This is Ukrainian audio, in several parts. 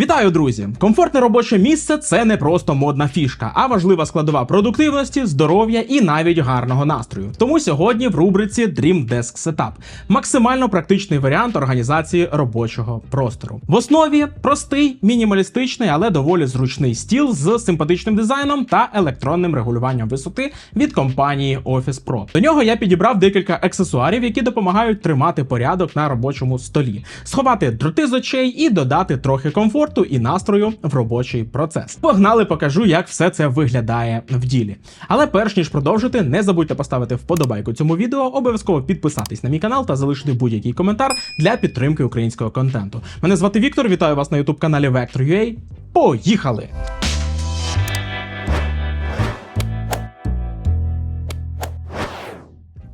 Вітаю, друзі! Комфортне робоче місце це не просто модна фішка, а важлива складова продуктивності, здоров'я і навіть гарного настрою. Тому сьогодні в рубриці Dream Desk Setup максимально практичний варіант організації робочого простору. В основі простий, мінімалістичний, але доволі зручний стіл з симпатичним дизайном та електронним регулюванням висоти від компанії Office Pro. До нього я підібрав декілька аксесуарів, які допомагають тримати порядок на робочому столі, сховати дроти з очей і додати трохи комфорту і настрою в робочий процес. Погнали, покажу, як все це виглядає в ділі. Але перш ніж продовжити, не забудьте поставити вподобайку цьому відео, обов'язково підписатись на мій канал та залишити будь-який коментар для підтримки українського контенту. Мене звати Віктор, вітаю вас на youtube каналі Vector.ua. Поїхали!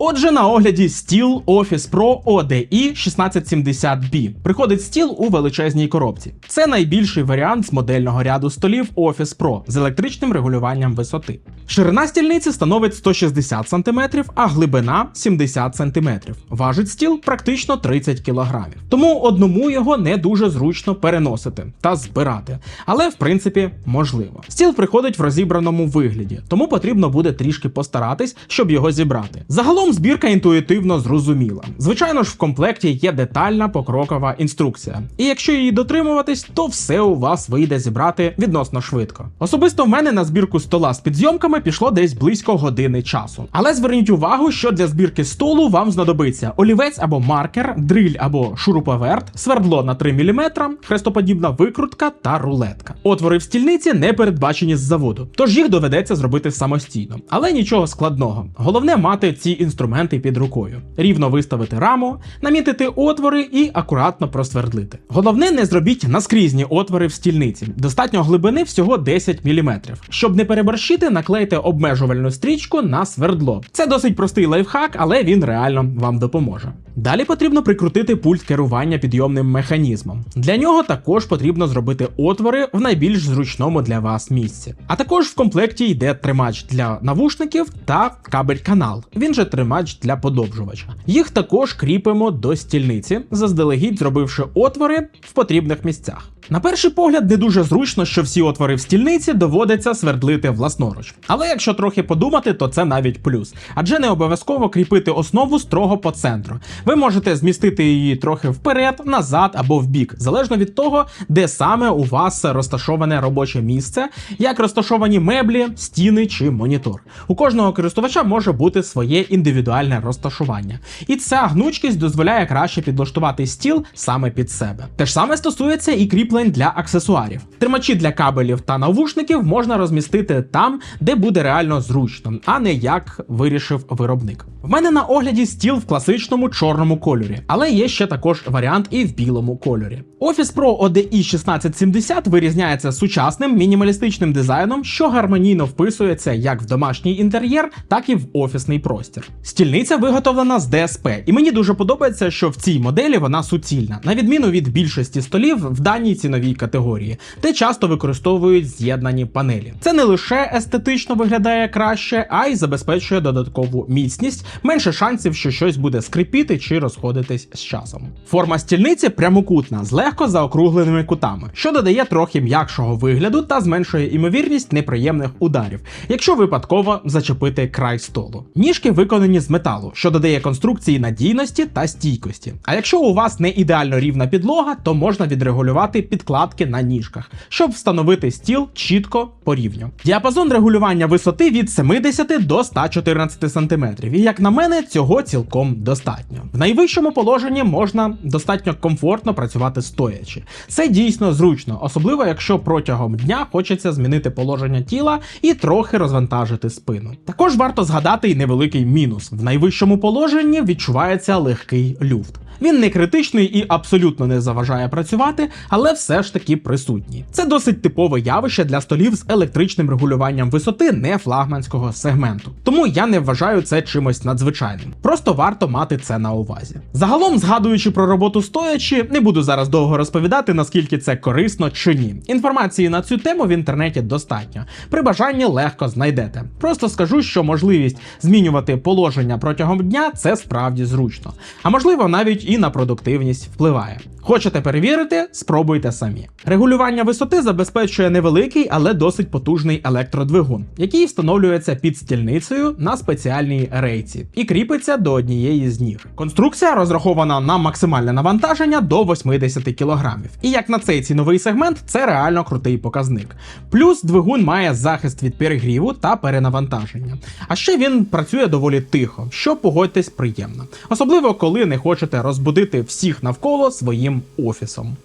Отже, на огляді стіл Office Pro ODI 1670B. Приходить стіл у величезній коробці. Це найбільший варіант з модельного ряду столів Office Pro з електричним регулюванням висоти. Ширина стільниці становить 160 см, а глибина 70 см. Важить стіл практично 30 кг. Тому одному його не дуже зручно переносити та збирати. Але в принципі можливо. Стіл приходить в розібраному вигляді, тому потрібно буде трішки постаратись, щоб його зібрати. Загалом збірка інтуїтивно зрозуміла. Звичайно ж, в комплекті є детальна покрокова інструкція. І якщо її дотримуватись, то все у вас вийде зібрати відносно швидко. Особисто в мене на збірку стола з підзйомками пішло десь близько години часу. Але зверніть увагу, що для збірки столу вам знадобиться олівець або маркер, дриль або шуруповерт, свердло на 3 мм, хрестоподібна викрутка та рулетка. Отвори в стільниці не передбачені з заводу, тож їх доведеться зробити самостійно. Але нічого складного. Головне мати ці інструменти під рукою, рівно виставити раму, намітити отвори і акуратно просвердлити. Головне, не зробіть наскрізні отвори в стільниці. Достатньо глибини всього 10 мм. Щоб не переборщити, наклейте обмежувальну стрічку на свердло. Це досить простий лайфхак, але він реально вам допоможе. Далі потрібно прикрутити пульт керування підйомним механізмом. Для нього також потрібно зробити отвори в найбільш зручному для вас місці. А також в комплекті йде тримач для навушників та кабель-канал. Він же тримач для подовжувача. Їх також кріпимо до стільниці, заздалегідь зробивши отвори в потрібних місцях. На перший погляд, не дуже зручно, що всі отвори в стільниці доводиться свердлити власноруч. Але якщо трохи подумати, то це навіть плюс. Адже не обов'язково кріпити основу строго по центру. Ви можете змістити її трохи вперед, назад або вбік, залежно від того, де саме у вас розташоване робоче місце, як розташовані меблі, стіни чи монітор. У кожного користувача може бути своє індивідуальне розташування. І ця гнучкість дозволяє краще підлаштувати стіл саме під себе. Те ж саме стосується і кріплень для аксесуарів. Тримачі для кабелів та навушників можна розмістити там, де буде реально зручно, а не як вирішив виробник. В мене на огляді стіл в класичному чорному кольорі, але є ще також варіант і в білому кольорі. Office Pro ODI 1670 вирізняється сучасним мінімалістичним дизайном, що гармонійно вписується як в домашній інтер'єр, так і в офісний простір. Стільниця виготовлена з ДСП, і мені дуже подобається, що в цій моделі вона суцільна, на відміну від більшості столів в даній ціновій категорії, де часто використовують з'єднані панелі. Це не лише естетично виглядає краще, а й забезпечує додаткову міцність, менше шансів, що щось буде скрипіти чи розходитись з часом. Форма стільниці прямокутна з легко заокругленими кутами, що додає трохи м'якшого вигляду та зменшує імовірність неприємних ударів, якщо випадково зачепити край столу. Ніжки виконані з металу, що додає конструкції надійності та стійкості. А якщо у вас не ідеально рівна підлога, то можна відрегулювати підкладки на ніжках, щоб встановити стіл чітко по рівню. Діапазон регулювання висоти від 70 до 114 см. І як на мене, цього цілком достатньо. В найвищому положенні можна достатньо комфортно працювати стоячи. Це дійсно зручно, особливо якщо протягом дня хочеться змінити положення тіла і трохи розвантажити спину. Також варто згадати й невеликий мінус: в найвищому положенні відчувається легкий люфт. Він не критичний і абсолютно не заважає працювати, але все ж таки присутній. Це досить типове явище для столів з електричним регулюванням висоти не флагманського сегменту. Тому я не вважаю це чимось надзвичайним. Просто варто мати це на увазі. Загалом, згадуючи про роботу стоячи, не буду зараз довго розповідати, наскільки це корисно чи ні. Інформації на цю тему в інтернеті достатньо. При бажанні легко знайдете. Просто скажу, що можливість змінювати положення протягом дня це справді зручно. А можливо навіть і і на продуктивність впливає. Хочете перевірити? Спробуйте самі. Регулювання висоти забезпечує невеликий, але досить потужний електродвигун, який встановлюється під стільницею на спеціальній рейці і кріпиться до однієї з ніг. Конструкція розрахована на максимальне навантаження до 80 кг. І як на цей ціновий сегмент, це реально крутий показник. Плюс двигун має захист від перегріву та перенавантаження. А ще він працює доволі тихо, що погодьтесь приємно, особливо коли не хочете розбудити всіх навколо своїм офісом.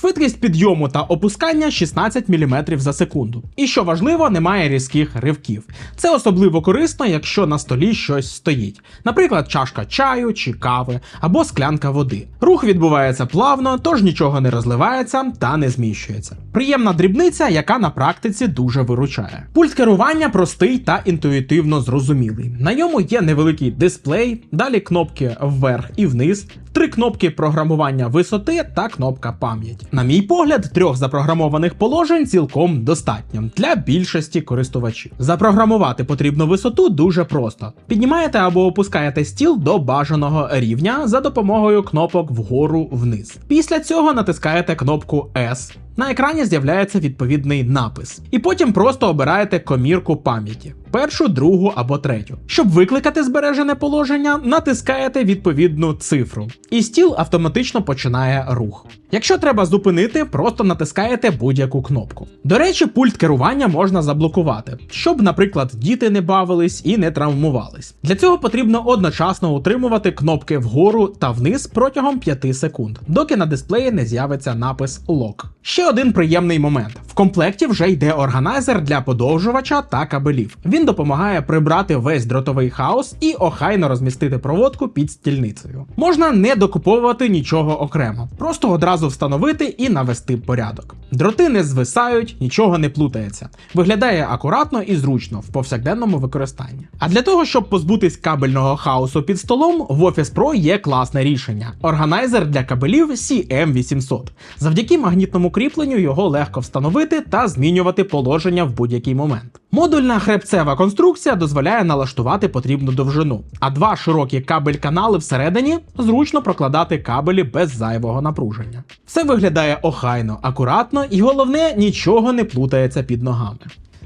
Швидкість підйому та опускання 16 мм за секунду. І що важливо, немає різких ривків. Це особливо корисно, якщо на столі щось стоїть, наприклад, чашка чаю чи кави або склянка води. Рух відбувається плавно, тож нічого не розливається та не зміщується. Приємна дрібниця, яка на практиці дуже виручає. Пульт керування простий та інтуїтивно зрозумілий. На ньому є невеликий дисплей, далі кнопки вверх і вниз, три кнопки програмування висоти та кнопка пам'ять. На мій погляд, трьох запрограмованих положень цілком достатньо для більшості користувачів. Запрограмувати потрібну висоту дуже просто. Піднімаєте або опускаєте стіл до бажаного рівня за допомогою кнопок вгору вниз. Після цього натискаєте кнопку S. На екрані з'являється відповідний напис. І потім просто обираєте комірку пам'яті першу, другу або третю. Щоб викликати збережене положення, натискаєте відповідну цифру, і стіл автоматично починає рух. Якщо треба зупинити, просто натискаєте будь-яку кнопку. До речі, пульт керування можна заблокувати, щоб, наприклад, діти не бавились і не травмувались. Для цього потрібно одночасно утримувати кнопки вгору та вниз протягом 5 секунд, доки на дисплеї не з'явиться напис Lock. Ще один приємний момент: в комплекті вже йде органайзер для подовжувача та кабелів. Він допомагає прибрати весь дротовий хаос і охайно розмістити проводку під стільницею. Можна не докуповувати нічого окремо, просто одразу встановити і навести порядок. Дроти не звисають, нічого не плутається. Виглядає акуратно і зручно в повсякденному використанні. А для того, щоб позбутись кабельного хаосу під столом, в Office Pro є класне рішення: органайзер для кабелів CM800. Завдяки магнітному кріпленню його легко встановити та змінювати положення в будь-який момент. Модульна хребцева конструкція дозволяє налаштувати потрібну довжину, а два широкі кабель-канали всередині зручно прокладати кабелі без зайвого напруження. Все виглядає охайно, акуратно і головне, нічого не плутається під ногами.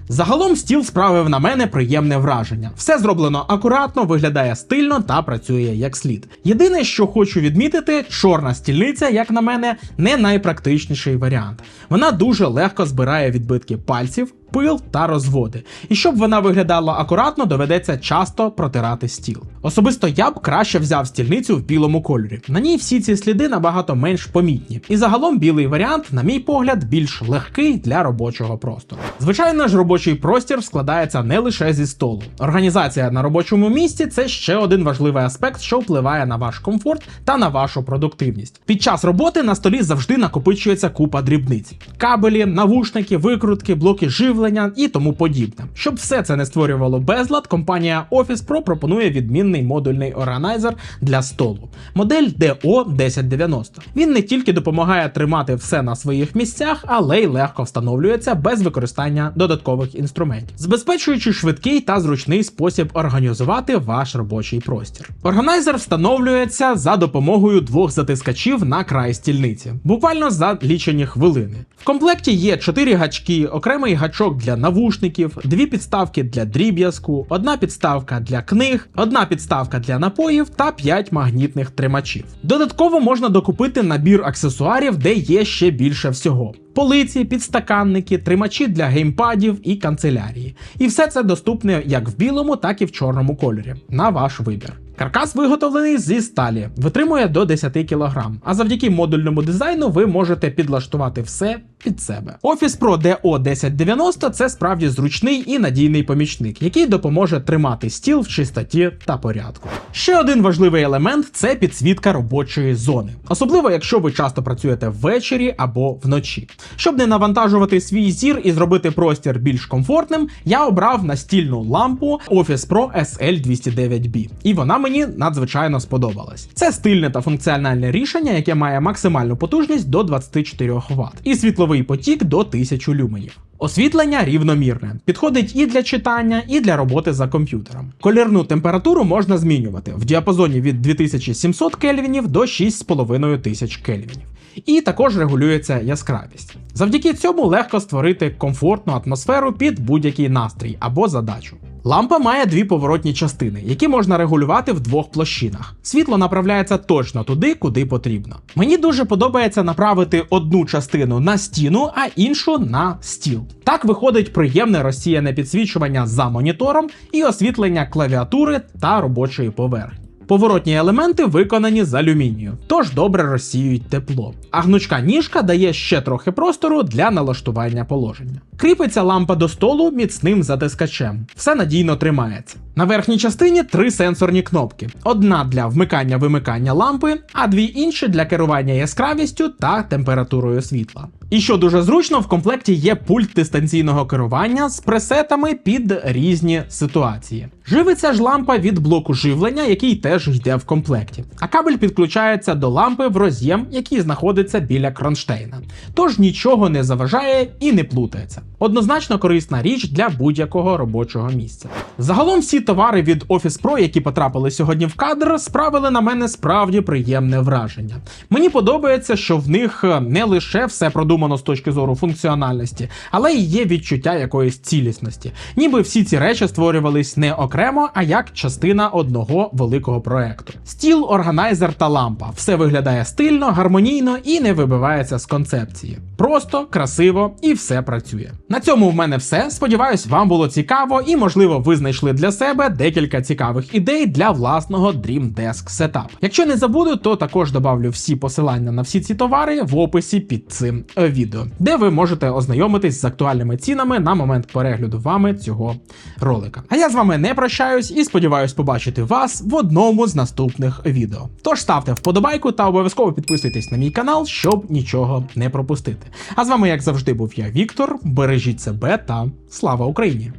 Загалом стіл справив на мене приємне враження. Все зроблено акуратно, виглядає стильно та працює як слід. Єдине, що хочу відмітити, чорна стільниця, як на мене, не найпрактичніший варіант. Вона дуже легко збирає відбитки пальців, пил та розводи. І щоб вона виглядала акуратно, доведеться часто протирати стіл. Особисто я б краще взяв стільницю в білому кольорі. На ній всі ці сліди набагато менш помітні. І загалом білий варіант, на мій погляд, більш легкий для робочого простору. Звичайно ж, робочий простір складається не лише зі столу. Організація на робочому місці це ще один важливий аспект, що впливає на ваш комфорт та на вашу продуктивність. Під час роботи на столі завжди накопичується купа дрібниць: кабелі, навушники, викрутки, блоки живлення і тому подібне. Щоб все це не створювало безлад, компанія Office Pro пропонує відмінний модульний органайзер для столу. Модель DO1090. Він не тільки допомагає тримати все на своїх місцях, але й легко встановлюється без використання додаткових інструментів, забезпечуючи швидкий та зручний спосіб організувати ваш робочий простір. Органайзер встановлюється за допомогою двох затискачів на край стільниці, буквально за лічені хвилини. В комплекті є 4 гачки, окремий гачок для навушників, дві підставки для дріб'язку, одна підставка для книг, одна підставка для напоїв та 5 магнітних тримачів. Додатково можна докупити набір аксесуарів, де є ще більше всього. Полиці, підстаканники, тримачі для геймпадів і канцелярії. І все це доступне як в білому, так і в чорному кольорі. На ваш вибір. Каркас виготовлений зі сталі, витримує до 10 кг, а завдяки модульному дизайну ви можете підлаштувати все під себе. Office Pro DO1090 це справді зручний і надійний помічник, який допоможе тримати стіл в чистоті та порядку. Ще один важливий елемент це підсвітка робочої зони, особливо якщо ви часто працюєте ввечері або вночі. Щоб не навантажувати свій зір і зробити простір більш комфортним, я обрав настільну лампу Office Pro SL209B, і вона мені надзвичайно сподобалась. Це стильне та функціональне рішення, яке має максимальну потужність до 24 Вт і світловий потік до 1000 люменів. Освітлення рівномірне, підходить і для читання, і для роботи за комп'ютером. Колірну температуру можна змінювати в діапазоні від 2700 кельвінів до 6500 кельвінів. І також регулюється яскравість. Завдяки цьому легко створити комфортну атмосферу під будь-який настрій або задачу. Лампа має дві поворотні частини, які можна регулювати в двох площинах. Світло направляється точно туди, куди потрібно. Мені дуже подобається направити одну частину на стіну, а іншу на стіл. Так виходить приємне розсіяне підсвічування за монітором і освітлення клавіатури та робочої поверхні. Поворотні елементи виконані з алюмінію, тож добре розсіюють тепло. А гнучка ніжка дає ще трохи простору для налаштування положення. Кріпиться лампа до столу міцним затискачем. Все надійно тримається. На верхній частині три сенсорні кнопки: одна для вмикання-вимикання лампи, а дві інші для керування яскравістю та температурою світла. І що дуже зручно, в комплекті є пульт дистанційного керування з пресетами під різні ситуації. Живиться ж лампа від блоку живлення, який теж йде в комплекті. А кабель підключається до лампи в роз'єм, який знаходиться біля кронштейна. Тож нічого не заважає і не плутається. Однозначно корисна річ для будь-якого робочого місця. Загалом всі товари від Office Pro, які потрапили сьогодні в кадр, справили на мене справді приємне враження. Мені подобається, що в них е, не лише все продумано з точки зору функціональності, але й є відчуття якоїсь цілісності. Ніби всі ці речі створювались не окремо, а як частина одного великого проекту. Стіл, органайзер та лампа. Все виглядає стильно, гармонійно і не вибивається з концепції. Просто, красиво і все працює. На цьому в мене все. Сподіваюсь, вам було цікаво і, можливо, ви знайшли для себе декілька цікавих ідей для власного Dream Desk Setup. Якщо не забуду, то також добавлю всі посилання на всі ці товари в описі під цим відео, де ви можете ознайомитись з актуальними цінами на момент перегляду вами цього ролика. А я з вами не прощаюсь і сподіваюсь побачити вас в одному з наступних відео. Тож ставте вподобайку та обов'язково підписуйтесь на мій канал, щоб нічого не пропустити. А з вами, як завжди, був я, Віктор. Бережіть себе та слава Україні!